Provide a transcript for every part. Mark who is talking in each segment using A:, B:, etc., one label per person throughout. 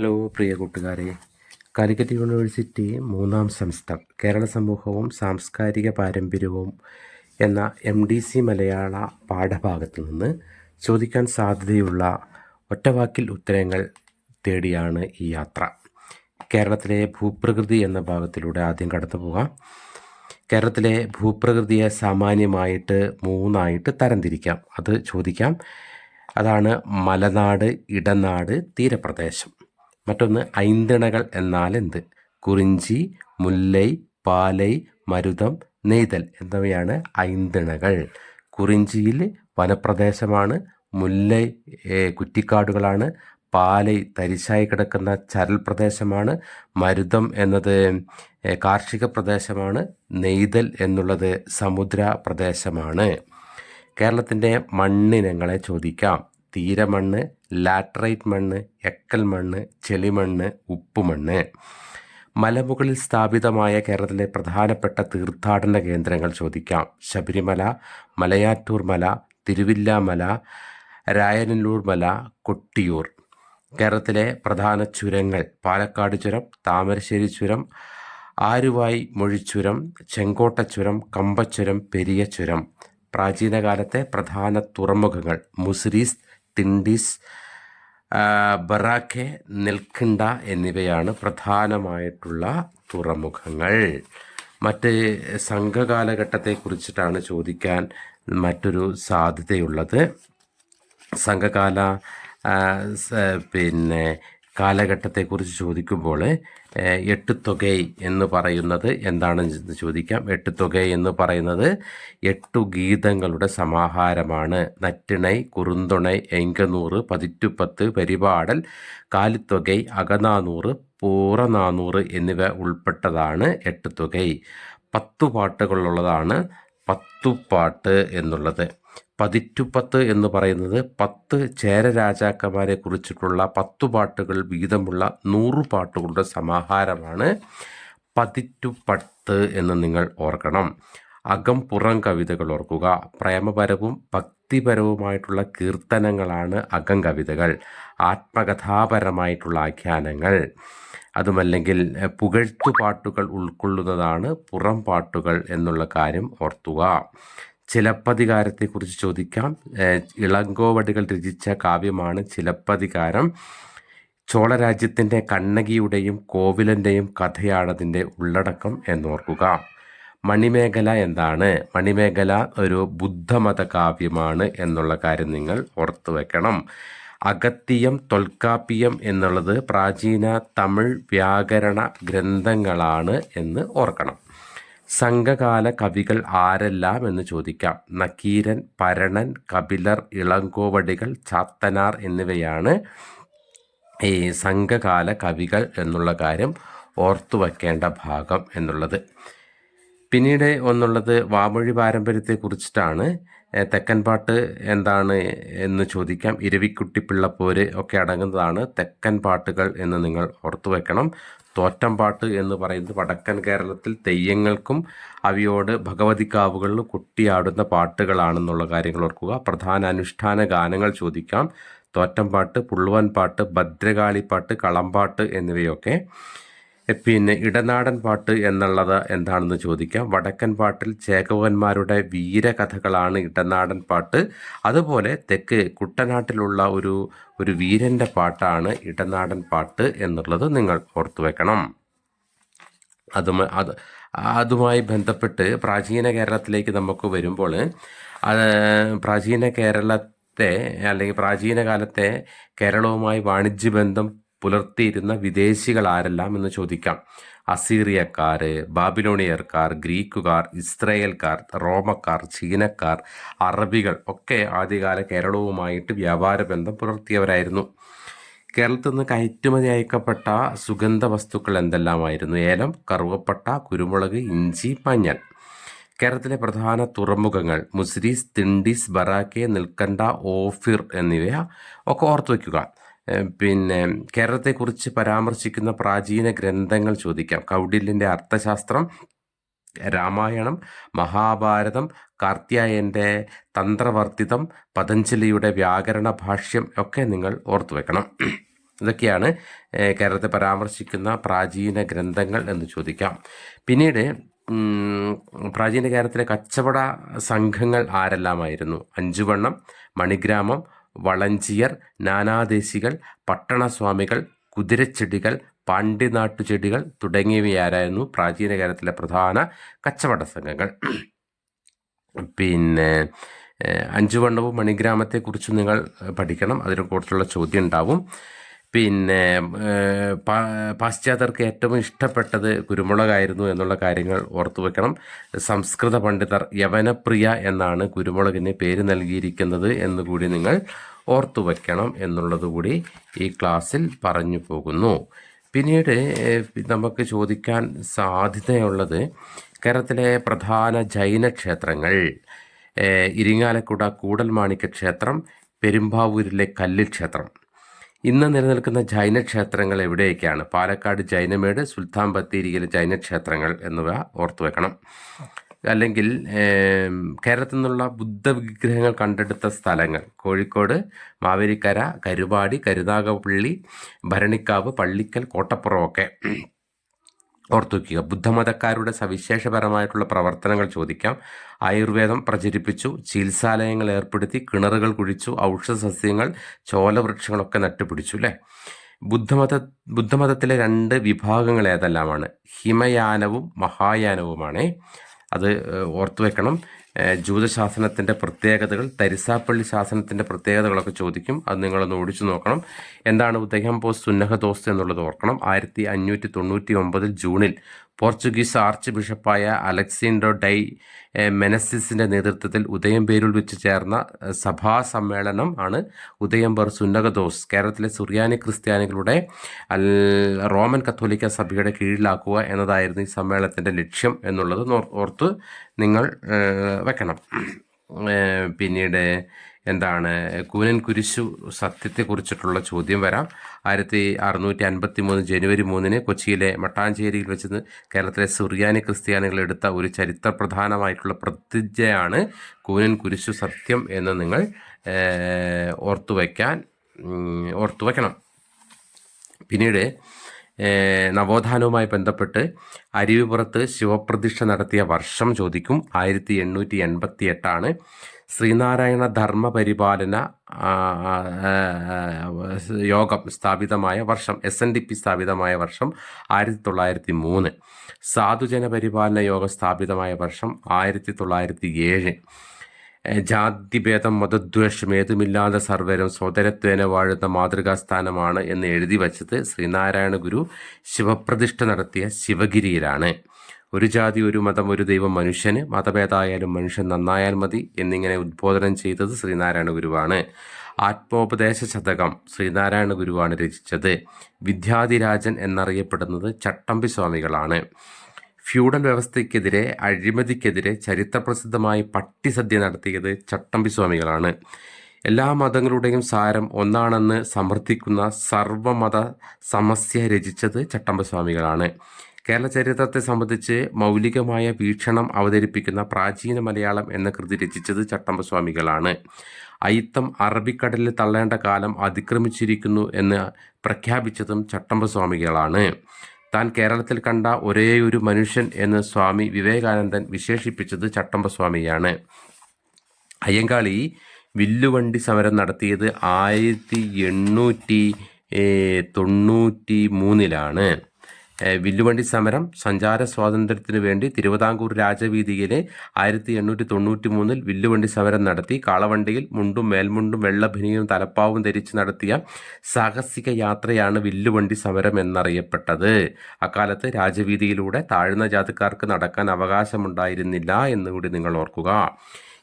A: Hello പ്രിയ കൂട്ടുകാരെ. Calicut university മൂന്നാം സെമസ്റ്റർ കേരള സമൂഹവും സാംസ്കാരിക പാരമ്പര്യവും എന്ന എം ഡി സി മലയാള പാഠഭാഗത്ത് നിന്ന് ചോദിക്കാൻ സാധ്യതയുള്ള ഒറ്റവാക്കിൽ ഉത്തരങ്ങൾ തേടിയാണ് ഈ യാത്ര. കേരളത്തിലെ ഭൂപ്രകൃതി എന്ന ഭാഗത്തിലൂടെ ആദ്യം കടന്നു പോകാം. കേരളത്തിലെ ഭൂപ്രകൃതിയെ സാമാന്യമായിട്ട് മൂന്നായിട്ട് തരംതിരിക്കാം. അത് ചോദിക്കാം. അതാണ് മലനാട് ഇടനാട് തീരപ്രദേശം. മറ്റൊന്ന് ഐന്തിണകൾ എന്നാൽ എന്ത് കുറിഞ്ചി മുല്ലൈ പാലൈ മരുതം നെയ്തൽ എന്നിവയാണ് ഐന്തിണകൾ. കുറിഞ്ചിയിൽ വനപ്രദേശമാണ് മുല്ലൈ കുറ്റിക്കാടുകളാണ് പാലൈ തരിശായി കിടക്കുന്ന ചരൽ പ്രദേശമാണ് മരുതം എന്നത് കാർഷിക പ്രദേശമാണ് നെയ്തൽ എന്നുള്ളത് സമുദ്ര പ്രദേശമാണ്. കേരളത്തിന്റെ മണ്ണിനങ്ങളെ ചോദിക്കാം. തീരമണ്ണ് ലാറ്ററൈറ്റ് മണ്ണ് എക്കൽ മണ്ണ് ചെളിമണ്ണ് ഉപ്പുമണ്ണ് മലമുകളിൽ സ്ഥാപിതമായ കേരളത്തിലെ പ്രധാനപ്പെട്ട തീർത്ഥാടന കേന്ദ്രങ്ങൾ ചോദിക്കാം. ശബരിമല മലയാറ്റൂർ മല തിരുവില്ലാമല രായനല്ലൂർ മല കൊട്ടിയൂർ. കേരളത്തിലെ പ്രധാന ചുരങ്ങൾ പാലക്കാട് ചുരം താമരശ്ശേരി ചുരം ആരുവായി മൊഴിച്ചുരം ചെങ്കോട്ട ചുരം കമ്പച്ചുരം പെരിയ ചുരം. പ്രാചീനകാലത്തെ പ്രധാന തുറമുഖങ്ങൾ മുസ്രീസ് ടിൻഡിസ് ബറാക്കെ നെൽക്കിണ്ട എന്നിവയാണ് പ്രധാനമായിട്ടുള്ള തുറമുഖങ്ങൾ. മറ്റ് സംഘകാലഘട്ടത്തെക്കുറിച്ചിട്ടാണ് ചോദിക്കാൻ മറ്റൊരു സാധ്യതയുള്ളത്. സംഘകാല പിന്നെ കാലഘട്ടത്തെക്കുറിച്ച് ചോദിക്കുമ്പോൾ ഏഹ്, തുകൈ എന്ന് പറയുന്നത് എന്താണെന്ന് ചോദിക്കാം. എട്ട് തുകൈ എന്ന് പറയുന്നത് എട്ടു ഗീതങ്ങളുടെ സമാഹാരമാണ്. നറ്റിണൈ കുറുന്തുണൈ എങ്കനൂറ് പതിറ്റുപത്ത് പരിപാടൽ കാലിത്തുകൈ അകനാനൂറ് പൂറനാനൂറ് എന്നിവ ഉൾപ്പെട്ടതാണ് എട്ട് തുകൈ പത്തു പാട്ടുകളുള്ളതാണ് പത്തുപാട്ട് എന്നുള്ളത്. പതിറ്റുപത്ത് എന്ന് പറയുന്നത് പത്ത് ചേര രാജാക്കന്മാരെ കുറിച്ചിട്ടുള്ള പത്തു പാട്ടുകൾ വീതമുള്ള നൂറു പാട്ടുകളുടെ സമാഹാരമാണ് പതിറ്റുപത്ത് എന്ന് നിങ്ങൾ ഓർക്കണം. അകം പുറം കവിതകൾ ഓർക്കുക. പ്രേമപരവും ഭക്തിപരവുമായിട്ടുള്ള കീർത്തനങ്ങളാണ് അകം കവിതകൾ. ആത്മകഥാപരമായിട്ടുള്ള ആഖ്യാനങ്ങൾ. അതുമല്ലെങ്കിൽ പുകഴ്ത്തുപാട്ടുകൾ ഉൾക്കൊള്ളുന്നതാണ് പുറം പാട്ടുകൾ എന്നുള്ള കാര്യം ഓർത്തുക. ചിലപ്പതികാരത്തെക്കുറിച്ച് ചോദിക്കാം. ഇളങ്കോവടികൾ രചിച്ച കാവ്യമാണ് ചിലപ്പതികാരം. ചോളരാജ്യത്തിന്റെ കണ്ണകിയുടെയും കോവിലന്റെയും കഥയാണതിന്റെ ഉള്ളടക്കം എന്നോർക്കുക. മണിമേഖല എന്താണ്? മണിമേഖല ഒരു ബുദ്ധമത കാവ്യമാണ് എന്നുള്ള കാര്യം നിങ്ങൾ ഓർത്തു വെക്കണം. അഗത്തിയം തൊൽക്കാപ്പിയം എന്നുള്ളത് പ്രാചീന തമിഴ് വ്യാകരണ ഗ്രന്ഥങ്ങളാണ് എന്ന് ഓർക്കണം. സംഘകാല കവികൾ ആരെല്ലാം എന്ന് ചോദിക്കാം. നക്കീരൻ പരണൻ കപിലർ ഇളങ്കോവടികൾ ചാത്തനാർ എന്നിവയാണ് ഈ സംഘകാല കവികൾ എന്നുള്ള കാര്യം ഓർത്തു വയ്ക്കേണ്ട ഭാഗം എന്നുള്ളത്. പിന്നീട് ഒന്നുള്ളത് വാമൊഴി തെക്കൻ പാട്ട് എന്താണ് എന്ന് ചോദിക്കാം. ഇരവിക്കുട്ടിപ്പിള്ളപ്പോര് ഒക്കെ അടങ്ങുന്നതാണ് തെക്കൻ പാട്ടുകൾ എന്ന് നിങ്ങൾ ഓർത്തു വെക്കണം തോറ്റം പാട്ട് എന്ന് പറയുന്നത് വടക്കൻ കേരളത്തിൽ തെയ്യങ്ങൾക്കും അവയോട് ഭഗവതിക്കാവുകളിൽ കുട്ടിയാടുന്ന പാട്ടുകളാണെന്നുള്ള കാര്യങ്ങൾ ഓർക്കുക. പ്രധാന അനുഷ്ഠാന ഗാനങ്ങൾ ചോദിക്കാം. തോറ്റം പാട്ട് പുള്ളുവൻ പാട്ട് ഭദ്രകാളിപ്പാട്ട് കളമ്പാട്ട് എന്നിവയൊക്കെ. പിന്നെ ഇടനാടൻ പാട്ട് എന്നുള്ളത് എന്താണെന്ന് ചോദിക്കാം. വടക്കൻ പാട്ടിൽ ചേകവന്മാരുടെ വീരകഥകളാണ് ഇടനാടൻ പാട്ട്. അതുപോലെ തെക്ക് കുട്ടനാട്ടിലുള്ള ഒരു ഒരു വീരന്റെ പാട്ടാണ് ഇടനാടൻ പാട്ട് എന്നുള്ളത് നിങ്ങൾ ഓർത്തു വെക്കണം. അത് അതുമായി ബന്ധപ്പെട്ട് പ്രാചീന കേരളത്തിലേക്ക് നമുക്ക് വരുമ്പോൾ പ്രാചീന കേരളത്തെ അല്ലെങ്കിൽ പ്രാചീന കാലത്തെ കേരളവുമായി വാണിജ്യ ബന്ധം പുലർത്തിയിരുന്ന വിദേശികൾ ആരെല്ലാം എന്ന് ചോദിക്കാം. അസീറിയക്കാർ ബാബിലോണിയർക്കാർ ഗ്രീക്കുകാർ ഇസ്രയേൽക്കാർ റോമക്കാർ ചീനക്കാർ അറബികൾ ഒക്കെ ആദ്യകാല കേരളവുമായിട്ട് വ്യാപാര ബന്ധം പുലർത്തിയവരായിരുന്നു. കേരളത്തിൽ നിന്ന് കയറ്റുമതി അയക്കപ്പെട്ട സുഗന്ധ വസ്തുക്കൾ എന്തെല്ലാമായിരുന്നു? ഏലം കറുവപ്പട്ട കുരുമുളക് ഇഞ്ചി മഞ്ഞൾ. കേരളത്തിലെ പ്രധാന തുറമുഖങ്ങൾ മുസ്രീസ് തിണ്ടിസ് ബറാക്കെ നിൽക്കണ്ട ഓഫിർ എന്നിവ ഒക്കെ ഓർത്തു വയ്ക്കുക പിന്നെ കേരളത്തെക്കുറിച്ച് പരാമർശിക്കുന്ന പ്രാചീന ഗ്രന്ഥങ്ങൾ ചോദിക്കാം. കൗടില്യന്റെ അർത്ഥശാസ്ത്രം രാമായണം മഹാഭാരതം കാർത്യായന്റെ തന്ത്രവർത്തിതം പതഞ്ജലിയുടെ വ്യാകരണ ഭാഷ്യം ഒക്കെ നിങ്ങൾ ഓർത്തു വെക്കണം. ഇതൊക്കെയാണ് കേരളത്തെ പരാമർശിക്കുന്ന പ്രാചീന ഗ്രന്ഥങ്ങൾ എന്ന് ചോദിക്കാം. പിന്നീട് പ്രാചീന കേരളത്തിലെ കച്ചവട സംഘങ്ങൾ ആരെല്ലാമായിരുന്നു? അഞ്ചുവണ്ണം മണിഗ്രാമം വളഞ്ചിയർ നാനാദേശികൾ പട്ടണസ്വാമികൾ കുതിരച്ചെടികൾ പാണ്ഡ്യനാട്ടുചെടികൾ തുടങ്ങിയവയാരായിരുന്നു പ്രാചീന കേരളത്തിലെ പ്രധാന കച്ചവട സംഘങ്ങൾ. പിന്നെ അഞ്ചുവണ്ണവും മണിഗ്രാമത്തെക്കുറിച്ച് നിങ്ങൾ പഠിക്കണം. അതിനെക്കുറിച്ചുള്ള ചോദ്യം ഉണ്ടാവും. പിന്നെ പാശ്ചാത്യർക്ക് ഏറ്റവും ഇഷ്ടപ്പെട്ടത് കുരുമുളകായിരുന്നു എന്നുള്ള കാര്യങ്ങൾ ഓർത്തു വെക്കണം. സംസ്കൃത പണ്ഡിതർ യവനപ്രിയ എന്നാണ് കുരുമുളകിന് പേര് നൽകിയിരിക്കുന്നത് എന്നുകൂടി നിങ്ങൾ ഓർത്തു വയ്ക്കണം എന്നുള്ളത് കൂടി ഈ ക്ലാസ്സിൽ പറഞ്ഞു പോകുന്നു. പിന്നീട് നമുക്ക് ചോദിക്കാൻ സാധ്യതയുള്ളത് കേരളത്തിലെ പ്രധാന ജൈന ക്ഷേത്രങ്ങൾ ഇരിങ്ങാലക്കുട കൂടൽമാണിക്യ ക്ഷേത്രം പെരുമ്പാവൂരിലെ കല്ല് ക്ഷേത്രം. ഇന്ന് നിലനിൽക്കുന്ന ജൈന ക്ഷേത്രങ്ങൾ എവിടെയൊക്കെയാണ്? പാലക്കാട് ജൈനമേട് സുൽത്താൻ ബത്തേരിയിലെ ജൈന ക്ഷേത്രങ്ങൾ എന്നിവ ഓർത്തു വെക്കണം. അല്ലെങ്കിൽ കേരളത്തിൽ നിന്നുള്ള ബുദ്ധ വിഗ്രഹങ്ങൾ കണ്ടെടുത്ത സ്ഥലങ്ങൾ. കോഴിക്കോട് മാവേലിക്കര കരുവാടി കരുനാഗപ്പള്ളി ഭരണിക്കാവ് പള്ളിക്കൽ കോട്ടപ്പുറമൊക്കെ ഓർത്തു വയ്ക്കുക ബുദ്ധമതക്കാരുടെ സവിശേഷപരമായിട്ടുള്ള പ്രവർത്തനങ്ങൾ ചോദിക്കാം. ആയുർവേദം പ്രചരിപ്പിച്ചു. ചികിത്സാലയങ്ങൾ ഏർപ്പെടുത്തി. കിണറുകൾ കുഴിച്ചു. ഔഷധ സസ്യങ്ങൾ ചോലവൃക്ഷങ്ങളൊക്കെ നട്ടുപിടിച്ചു അല്ലേ? ബുദ്ധമത ബുദ്ധമതത്തിലെ രണ്ട് വിഭാഗങ്ങൾ ഏതെല്ലാമാണ്? ഹിമയാനവും മഹായാനവുമാണ്. അത് ഓർത്തു വെക്കണം ജൂതശാസനത്തിന്റെ പ്രത്യേകതകൾ തരിസാപ്പള്ളി ശാസനത്തിന്റെ പ്രത്യേകതകളൊക്കെ ചോദിക്കും. അത് നിങ്ങളൊന്ന് ഓടിച്ചു നോക്കണം. എന്താണ് ഉദയം പോസ് സുന്നഹദോസ് എന്നുള്ളത് ഓർക്കണം. ആയിരത്തി അഞ്ഞൂറ്റി തൊണ്ണൂറ്റി ഒമ്പതിൽ ജൂണിൽ പോർച്ചുഗീസ് ആർച്ച് ബിഷപ്പായ അലക്സിൻഡോ ഡൈ മെനസിസിന്റെ നേതൃത്വത്തിൽ ഉദയംപേരിൽ വെച്ച് ചേർന്ന സഭാ സമ്മേളനം ആണ് ഉദയംപേർ സുന്നകദോസ് കേരളത്തിലെ സുറിയാനി ക്രിസ്ത്യാനികളുടെ റോമൻ കത്തോലിക്ക സഭയുടെ കീഴിലാക്കുക എന്നതായിരുന്നു ഈ സമ്മേളനത്തിന്റെ ലക്ഷ്യം എന്നുള്ളത് ഓർത്ത് നിങ്ങൾ വെക്കണം. പിന്നീട് എന്താണ്? കൂനൻ കുരിശു സത്യത്തെക്കുറിച്ചിട്ടുള്ള ചോദ്യം വരാം. ആയിരത്തി അറുന്നൂറ്റി അൻപത്തി മൂന്ന് ജനുവരി മൂന്നിന് കൊച്ചിയിലെ മട്ടാഞ്ചേരിയിൽ വെച്ച് കേരളത്തിലെ സുറിയാനി ക്രിസ്ത്യാനികൾ എടുത്ത ഒരു ചരിത്ര പ്രധാനമായിട്ടുള്ള പ്രതിജ്ഞയാണ് കൂനൻ കുരിശു സത്യം എന്ന് നിങ്ങൾ ഓർത്തുവയ്ക്കാൻ ഓർത്തുവയ്ക്കണം ഓർത്തു വയ്ക്കണം. പിന്നീട് നവോത്ഥാനവുമായി ബന്ധപ്പെട്ട് അരുവിപുറത്ത് ശിവപ്രതിഷ്ഠ നടത്തിയ വർഷം ചോദിക്കും. ആയിരത്തി എണ്ണൂറ്റി എൺപത്തി എട്ടാണ് ശ്രീനാരായണ ധർമ്മ പരിപാലന യോഗം സ്ഥാപിതമായ വർഷം എസ് എൻ ഡി പി സ്ഥാപിതമായ വർഷം ആയിരത്തി തൊള്ളായിരത്തി മൂന്ന് സാധുജന പരിപാലന യോഗം സ്ഥാപിതമായ വർഷം ആയിരത്തി തൊള്ളായിരത്തി ഏഴ് ജാതിഭേദം മതദ്വേഷം ഏതുമില്ലാതെ സർവരും സ്വതരത്വേന വാഴുന്ന മാതൃകാസ്ഥാനമാണ് എന്ന് എഴുതി വച്ചത് ശ്രീനാരായണ ഗുരു ശിവപ്രതിഷ്ഠ നടത്തിയ ശിവഗിരിയിലാണ്. ഒരു ജാതി ഒരു മതം ഒരു ദൈവം മനുഷ്യന് മതഭേദമായാലും മനുഷ്യൻ നന്നായാൽ മതി എന്നിങ്ങനെ ഉദ്ബോധനം ചെയ്തത് ശ്രീനാരായണ ഗുരുവാണ്. ആത്മോപദേശ ശതകം ശ്രീനാരായണ ഗുരുവാണ് രചിച്ചത്. വിദ്യാധിരാജൻ എന്നറിയപ്പെടുന്നത് ചട്ടമ്പി സ്വാമികളാണ്. ഫ്യൂഡൽ വ്യവസ്ഥയ്ക്കെതിരെ അഴിമതിക്കെതിരെ ചരിത്രപ്രസിദ്ധമായി പട്ടിസദ്യ നടത്തിയത് ചട്ടമ്പി സ്വാമികളാണ്. എല്ലാ മതങ്ങളുടെയും സാരം ഒന്നാണെന്ന് സമർത്ഥിക്കുന്ന സർവമത സമസ്യ രചിച്ചത് ചട്ടമ്പി സ്വാമികളാണ്. കേരള ചരിത്രത്തെ സംബന്ധിച്ച് മൗലികമായ വീക്ഷണം അവതരിപ്പിക്കുന്ന പ്രാചീന മലയാളം എന്ന കൃതി രചിച്ചത് ചട്ടമ്പസ്വാമികളാണ്. അയിത്തം അറബിക്കടലിൽ തള്ളേണ്ട കാലം അതിക്രമിച്ചിരിക്കുന്നു എന്ന് പ്രഖ്യാപിച്ചതും ചട്ടമ്പസ്വാമികളാണ്. താൻ കേരളത്തിൽ കണ്ട ഒരേയൊരു മനുഷ്യൻ എന്ന് സ്വാമി വിവേകാനന്ദൻ വിശേഷിപ്പിച്ചത് ചട്ടമ്പസ്വാമിയാണ്. അയ്യങ്കാളി വില്ലുവണ്ടി സമരം നടത്തിയത് ആയിരത്തി എണ്ണൂറ്റി തൊണ്ണൂറ്റി മൂന്നിലാണ് വില്ലുവണ്ടി സമരം സഞ്ചാര സ്വാതന്ത്ര്യത്തിന് വേണ്ടി തിരുവിതാംകൂർ രാജവീതിയിലെ ആയിരത്തി എണ്ണൂറ്റി തൊണ്ണൂറ്റി മൂന്നിൽ വില്ലുവണ്ടി സമരം നടത്തി കാളവണ്ടിയിൽ മുണ്ടും മേൽമുണ്ടും വെള്ളഭിനിയും തലപ്പാവും ധരിച്ച് നടത്തിയ സാഹസിക യാത്രയാണ് വില്ലുവണ്ടി സമരം എന്നറിയപ്പെട്ടത്. അക്കാലത്ത് രാജവീതിയിലൂടെ താഴ്ന്ന ജാതിക്കാർക്ക് നടക്കാൻ അവകാശമുണ്ടായിരുന്നില്ല എന്നുകൂടി നിങ്ങൾ ഓർക്കുക.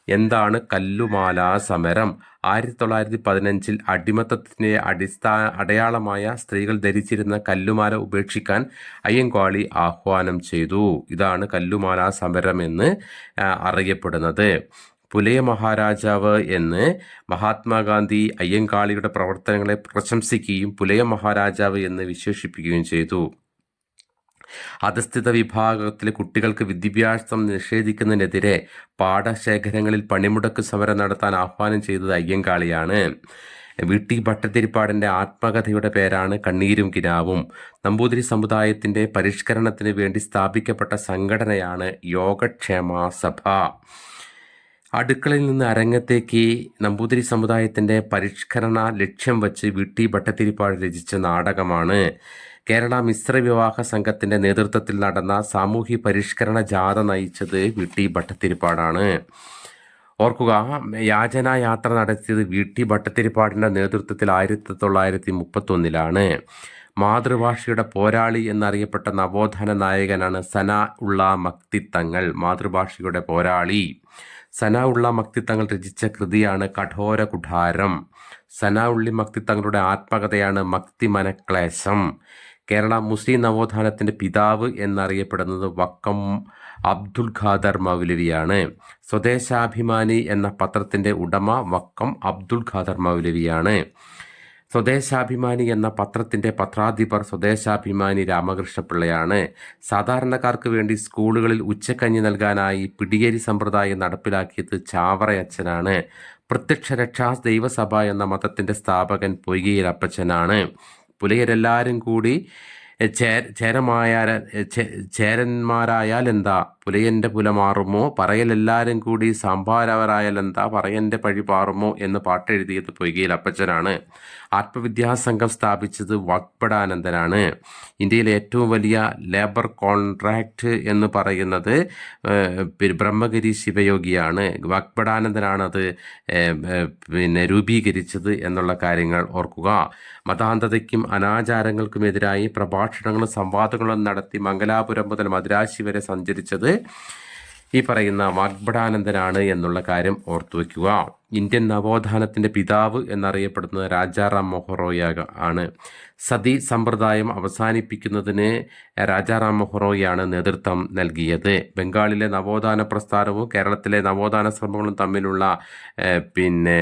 A: എന്താണ് കല്ലുമാല സമരം? ആയിരത്തി തൊള്ളായിരത്തി പതിനഞ്ചിൽ അടിമത്തത്തിന്റെ അടിസ്ഥാന അടയാളമായ സ്ത്രീകൾ ധരിച്ചിരുന്ന കല്ലുമാല ഉപേക്ഷിക്കാൻ അയ്യങ്കാളി ആഹ്വാനം ചെയ്തു. ഇതാണ് കല്ലുമാല സമരം എന്ന് അറിയപ്പെടുന്നത്. പുലയ മഹാരാജാവ് എന്ന് മഹാത്മാഗാന്ധി അയ്യങ്കാളിയുടെ പ്രവർത്തനങ്ങളെ പ്രശംസിക്കുകയും പുലയ മഹാരാജാവ് എന്ന് വിശേഷിപ്പിക്കുകയും ചെയ്തു. അധസ്ഥിത വിഭാഗത്തിലെ കുട്ടികൾക്ക് വിദ്യാഭ്യാസം നിഷേധിക്കുന്നതിനെതിരെ പാഠശേഖരങ്ങളിൽ പണിമുടക്ക് സമരം നടത്താൻ ആഹ്വാനം ചെയ്തത് അയ്യങ്കാളിയാണ്. വി ടി ഭട്ടതിരിപ്പാടിന്റെ ആത്മകഥയുടെ പേരാണ് കണ്ണീരും കിനാവും. നമ്പൂതിരി സമുദായത്തിന്റെ പരിഷ്കരണത്തിന് വേണ്ടി സ്ഥാപിക്കപ്പെട്ട സംഘടനയാണ് യോഗക്ഷേമ സഭ. അടുക്കളയിൽ നിന്ന് അരങ്ങത്തേക്ക് നമ്പൂതിരി സമുദായത്തിന്റെ പരിഷ്കരണ ലക്ഷ്യം വച്ച് വി ടി രചിച്ച നാടകമാണ്. കേരള മിശ്ര വിവാഹ സംഘത്തിന്റെ നേതൃത്വത്തിൽ നടന്ന സാമൂഹ്യ പരിഷ്കരണ ജാഥ നയിച്ചത് വി ടി ഭട്ടത്തിരിപ്പാടാണ് ഓർക്കുക യാചനാ യാത്ര നടത്തിയത് വി ടി ഭട്ടത്തിരിപ്പാടിന്റെ നേതൃത്വത്തിൽ ആയിരത്തി തൊള്ളായിരത്തി മുപ്പത്തൊന്നിലാണ് മാതൃഭാഷയുടെ പോരാളി എന്നറിയപ്പെട്ട നവോത്ഥാന നായകനാണ് സന ഉള്ള മക്തിത്തങ്ങൾ. മാതൃഭാഷയുടെ പോരാളി സന ഉള്ള മക്തിത്തങ്ങൾ രചിച്ച കൃതിയാണ് കഠോര കുഠാരം. സന ഉള്ളി മക്തിത്തങ്ങളുടെ ആത്മകഥയാണ് മക്തി മനക്ലേശം കേരള മുസ്ലിം നവോത്ഥാനത്തിന്റെ പിതാവ് എന്നറിയപ്പെടുന്നത് വക്കം അബ്ദുൽ ഖാദർ മൗലവിയാണ്. സ്വദേശാഭിമാനി എന്ന പത്രത്തിന്റെ ഉടമ വക്കം അബ്ദുൽ ഖാദർ മൗലവിയാണ്. സ്വദേശാഭിമാനി എന്ന പത്രത്തിന്റെ പത്രാധിപർ സ്വദേശാഭിമാനി രാമകൃഷ്ണപിള്ളയാണ്. സാധാരണക്കാർക്ക് വേണ്ടി സ്കൂളുകളിൽ ഉച്ചക്കഞ്ഞി നൽകാനായി പിടിയേരി സമ്പ്രദായം നടപ്പിലാക്കിയത് ചാവറയച്ചനാണ് പ്രത്യക്ഷ രക്ഷാ ദൈവസഭ എന്ന മതത്തിന്റെ സ്ഥാപകൻ പൊയ്കയിൽ അപ്പച്ചനാണ്. പുലയരെല്ലാവരും കൂടി ചേരമായാൽ ചേരന്മാരായാൽ എന്താ? പുലയന്റെ പുല മാറുമോ? പറയലെല്ലാവരും കൂടി സാമ്പാരവരായാലെന്താ? പറയന്റെ പഴി പാറുമോ എന്ന് പാട്ടെഴുതിയത് പൊയ്കയിൽ അപ്പച്ചനാണ്. ആത്മവിദ്യാസംഘം സ്ഥാപിച്ചത് വാഗ്പടാനന്ദനാണ് ഇന്ത്യയിലെ ഏറ്റവും വലിയ ലേബർ കോൺട്രാക്റ്റ് എന്ന് പറയുന്നത് ബ്രഹ്മഗിരി ശിവയോഗിയാണ്. വാഗ്പടാനന്ദനാണ് പിന്നെ രൂപീകരിച്ചത് എന്നുള്ള കാര്യങ്ങൾ ഓർക്കുക. മതാന്തതയ്ക്കും അനാചാരങ്ങൾക്കുമെതിരായി പ്രഭാഷണങ്ങളും സംവാദങ്ങളും നടത്തി മംഗലാപുരം മുതൽ മദ്രാശി വരെ സഞ്ചരിച്ചത് ഈ പറയുന്ന വാഗ്ഭടാനന്ദനാണ് എന്നുള്ള കാര്യം ഓർത്തു വയ്ക്കുക ഇന്ത്യൻ നവോത്ഥാനത്തിന്റെ പിതാവ് എന്നറിയപ്പെടുന്നത് രാജാറാം മൊഹറോയ ആണ്. സതി സമ്പ്രദായം അവസാനിപ്പിക്കുന്നതിന് രാജാറാം മൊഹറോയാണ് നേതൃത്വം നൽകിയത്. ബംഗാളിലെ നവോത്ഥാന പ്രസ്ഥാനവും കേരളത്തിലെ നവോത്ഥാന ശ്രമങ്ങളും തമ്മിലുള്ള പിന്നെ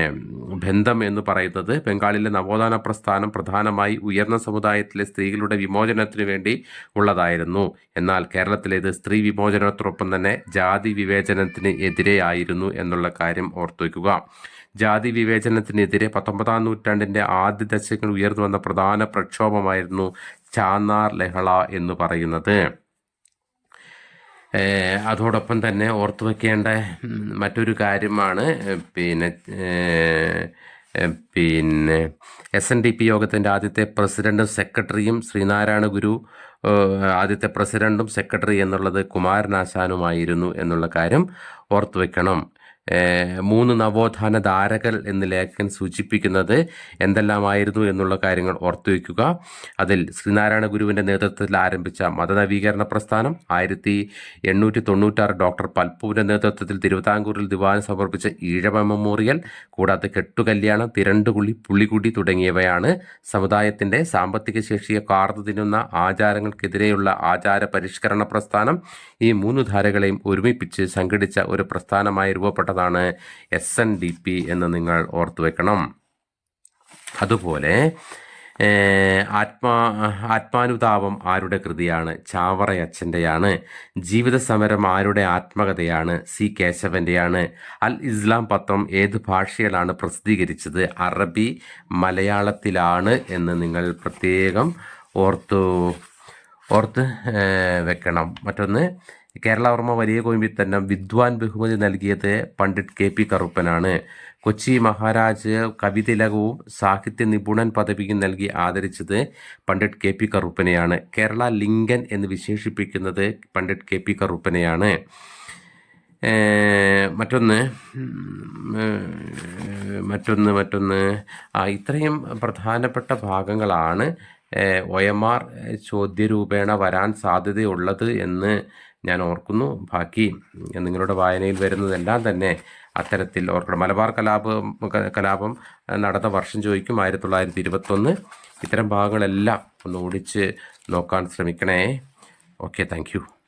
A: ബന്ധം എന്ന് പറയുന്നത് ബംഗാളിലെ നവോത്ഥാന പ്രസ്ഥാനം പ്രധാനമായി ഉയർന്ന സമുദായത്തിലെ സ്ത്രീകളുടെ വിമോചനത്തിനു വേണ്ടി ഉള്ളതായിരുന്നു. എന്നാൽ കേരളത്തിലേത് സ്ത്രീ വിമോചനത്തോടൊപ്പം തന്നെ ജാതി വിവേചനത്തിന് എതിരെയായിരുന്നു എന്നുള്ള കാര്യം ഓർത്തു വയ്ക്കുക ജാതി വിവേചനത്തിനെതിരെ പത്തൊമ്പതാം നൂറ്റാണ്ടിന്റെ ആദ്യ ദശകങ്ങൾ ഉയർന്നു വന്ന പ്രധാന പ്രക്ഷോഭമായിരുന്നു ചാന്നാർ ലഹള എന്ന് പറയുന്നത്. അതോടൊപ്പം തന്നെ ഓർത്തു വയ്ക്കേണ്ട മറ്റൊരു കാര്യമാണ് പിന്നെ പിന്നെ എസ് എൻ ഡി പി യോഗത്തിന്റെ ആദ്യത്തെ പ്രസിഡന്റും സെക്രട്ടറിയും ശ്രീനാരായണ ഗുരു ആദ്യത്തെ പ്രസിഡന്റും സെക്രട്ടറി എന്നുള്ളത് കുമാരനാശാനുമായിരുന്നു എന്നുള്ള കാര്യം ഓർത്തു വയ്ക്കണം മൂന്ന് നവോത്ഥാന ധാരകൾ എന്ന് ലേഖകൻ സൂചിപ്പിക്കുന്നത് എന്തെല്ലാമായിരുന്നു എന്നുള്ള കാര്യങ്ങൾ ഓർത്തുവെക്കുക അതിൽ ശ്രീനാരായണ ഗുരുവിന്റെ നേതൃത്വത്തിൽ ആരംഭിച്ച മതനവീകരണ പ്രസ്ഥാനം ആയിരത്തി എണ്ണൂറ്റി തൊണ്ണൂറ്റാറ് ഡോക്ടർ പൽപ്പുവിന്റെ നേതൃത്വത്തിൽ തിരുവിതാംകൂറിൽ ദിവാൻ സമർപ്പിച്ച ഈഴവ മെമ്മോറിയൽ കൂടാതെ കെട്ടുകല്യാണം തിരണ്ടുകുളി പുള്ളിക്കുടി തുടങ്ങിയവയാണ് സമുദായത്തിന്റെ സാമ്പത്തിക ശേഷിയെ കാർന്നു തിന്നുന്ന ആചാരങ്ങൾക്കെതിരെയുള്ള ആചാര പരിഷ്കരണ പ്രസ്ഥാനം. ഈ മൂന്ന് ധാരകളെയും ഒരുമിപ്പിച്ച് സംഘടിച്ച ഒരു പ്രസ്ഥാനമായി രൂപപ്പെട്ടതാണ് എസ് എൻ ഡി പി എന്ന് നിങ്ങൾ ഓർത്തു വെക്കണം. അതുപോലെ ആത്മാ ആത്മാനുതാപം ആരുടെ കൃതിയാണ്? ചാവറയച്ഛന്റെയാണ് ജീവിത സമരം ആരുടെ ആത്മകഥയാണ്? സി കേശവന്റെയാണ്. അൽ ഇസ്ലാം പത്രം ഏത് ഭാഷയിലാണ് പ്രസിദ്ധീകരിച്ചത്? അറബി മലയാളത്തിലാണ് എന്ന് നിങ്ങൾ പ്രത്യേകം ഓർത്തു ഓർത്ത് വെക്കണം. മറ്റൊന്ന് കേരളവർമ്മ വലിയ കോയമ്പിൽ വിദ്വാൻ ബഹുമതി നൽകിയത് പണ്ഡിറ്റ് കെ പി കറുപ്പനാണ്. കൊച്ചി മഹാരാജ് കവിതിലകവും സാഹിത്യ നിപുണൻ പദവിയും നൽകി ആദരിച്ചത് പണ്ഡിറ്റ് കെ പി കറുപ്പനെയാണ്. കേരള ലിംഗൻ എന്ന് വിശേഷിപ്പിക്കുന്നത് പണ്ഡിറ്റ് കെ പി കറുപ്പനെയാണ്. മറ്റൊന്ന് മറ്റൊന്ന് മറ്റൊന്ന് ആ ഇത്രയും പ്രധാനപ്പെട്ട ഭാഗങ്ങളാണ് ഒ എം ആർ ചോദ്യരൂപേണ വരാൻ സാധ്യതയുള്ളത് എന്ന് ഞാൻ ഓർക്കുന്നു. ബാക്കി നിങ്ങളുടെ വായനയിൽ വരുന്നതെല്ലാം തന്നെ അത്തരത്തിൽ ഓർക്കണം. മലബാർ കലാപം കലാപം നടന്ന വർഷം ചോദിക്കും. ആയിരത്തി തൊള്ളായിരത്തി ഇരുപത്തൊന്ന് ഇത്തരം ഭാഗങ്ങളെല്ലാം ഒന്ന് ഓടിച്ച് നോക്കാൻ ശ്രമിക്കണേ. Okay thank